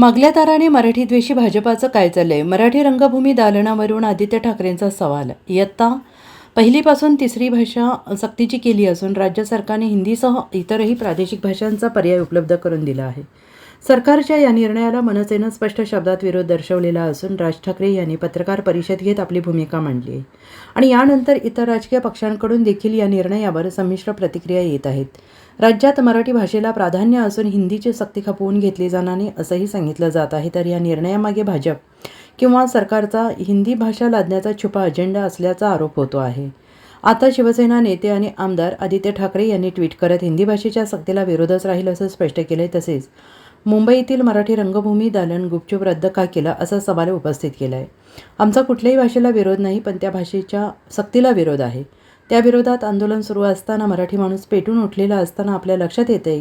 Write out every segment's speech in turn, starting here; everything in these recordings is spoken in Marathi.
मागल्या ताराने मराठी द्वेषी भाजपाचं काय चाललंय? मराठी रंगभूमी दालनावरून आदित्य ठाकरेंचा सवाल. इयत्ता पहिलीपासून तिसरी भाषा सक्तीची केली असून राज्य सरकारने हिंदीसह इतरही प्रादेशिक भाषांचा पर्याय उपलब्ध करून दिला आहे. सरकारच्या या निर्णयाला मनसेनं स्पष्ट शब्दात विरोध दर्शवलेला असून राज ठाकरे यांनी पत्रकार परिषद घेत आपली भूमिका मांडली आहे. आणि यानंतर इतर राजकीय पक्षांकडून देखील या निर्णयावर संमिश्र प्रतिक्रिया येत आहेत. राज्यात मराठी भाषेला प्राधान्य असून हिंदीची सक्ती खपवून घेतली जाणार नाही असंही सांगितलं जात आहे. तर या निर्णयामागे भाजप किंवा सरकारचा हिंदी भाषा लादण्याचा छुपा अजेंडा असल्याचा आरोप होतो आहे. आता शिवसेना नेते आणि आमदार आदित्य ठाकरे यांनी ट्विट करत हिंदी भाषेच्या सक्तीला विरोधच राहील असं स्पष्ट केलंय. तसेच मुंबईतील मराठी रंगभूमी दालन गुपचूप रद्द का केला असा सवाल उपस्थित केला आहे आमचा कुठल्याही भाषेला विरोध नाही पण त्या भाषेच्या सक्तीला विरोध आहे. त्याविरोधात आंदोलन सुरू असताना मराठी माणूस पेटून उठलेला असताना आपल्या लक्षात येते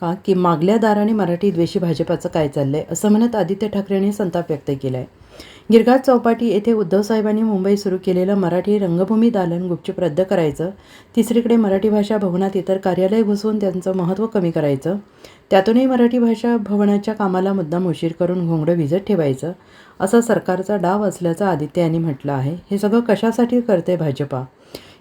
का की मागल्या दाराने मराठी द्वेषी भाजपाचं काय चाललंय असं म्हणत आदित्य ठाकरेंनी संताप व्यक्त केला आहे गिरगाज चौपाटी येथे उद्धव साहेबांनी मुंबई सुरू केलेलं मराठी रंगभूमी दालन गुपचूप रद्द करायचं तिसरीकडे मराठी भाषा भवनात इतर कार्यालय घुसवून त्यांचं महत्त्व कमी करायचं त्यातूनही मराठी भाषा भवनाच्या कामाला मुद्दाम उशीर करून घोंगडं भिजत ठेवायचं असा सरकारचा डाव असल्याचं आदित्य यांनी म्हटलं आहे. हे सगळं कशासाठी करते भाजपा?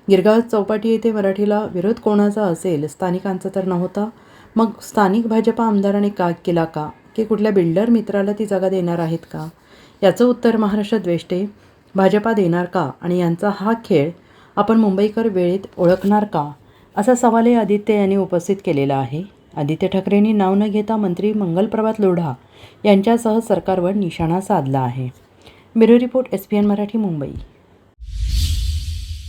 गिरगाव चौपाटी येथे मराठीला विरोध कोणाचा असेल? स्थानिकांचा तर नव्हता. मग स्थानिक भाजपा आमदाराने का केला का? की कुठल्या बिल्डर मित्राला ती जागा देणार आहेत का? याचं उत्तर महाराष्ट्र द्वेष्टे. भाजपा देणार का? आणि यांचा हा खेळ आपण मुंबईकर वेळेत ओळखणार का? असा सवालही आदित्य यांनी उपस्थित केलेला आहे. आदित्य ठाकरेंनी नाव न घेता मंत्री मंगलप्रभात लोढा यांच्यासह सरकारवर निशाणा साधला आहे. Bureau report S P N Marathi Mumbai.